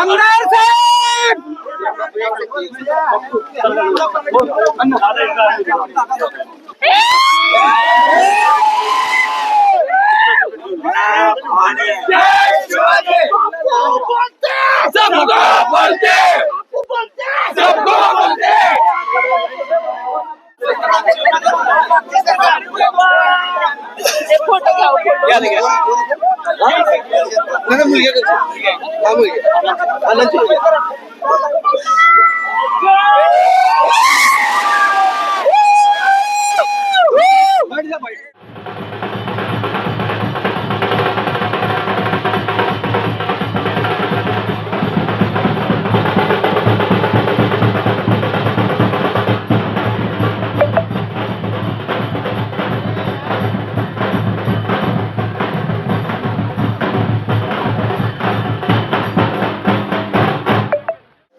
आमदार साहेब सबको बोलते सबको बोलते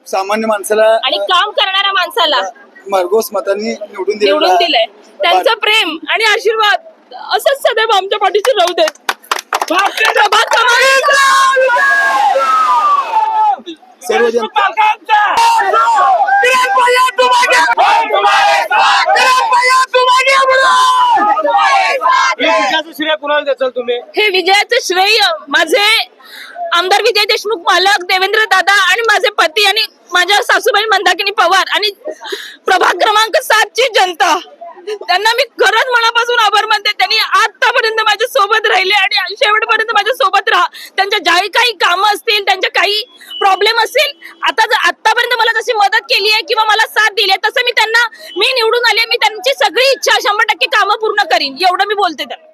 सामान्य माणसाला आणि काम करणाऱ्या माणसाला. मार्गोस मतांनी निवडून दिलेला निवडून दिलंय. त्यांचं प्रेम आणि आशीर्वाद असंच सदैव आमच्या पाठीशी राहू देत. प्रभात हे विजयाचं श्रेय माझे आमदार विजय देशमुख मालक देवेंद्र दादा आणि माझे पती आणि माझ्या सासूबाई मंदाकिनी पवार आणि प्रभाग क्रमांक सात ची जनता. त्यांना मी खरंच मनापासून आभार मानते. त्यांनी आतापर्यंत माझ्या सोबत राहिले आणि शेवटपर्यंत माझ्या सोबत राहा. त्यांच्या ज्या काही कामं असतील त्यांच्या काही प्रॉब्लेम असतील आता जर आतापर्यंत मला जशी मदत केली आहे किंवा मला साथ दिली आहे तसं मी त्यांना मी निवडून आले मी त्यांची सगळी इच्छा शंभर टक्के कामं पूर्ण करीन. एवढं मी बोलते त्यांना.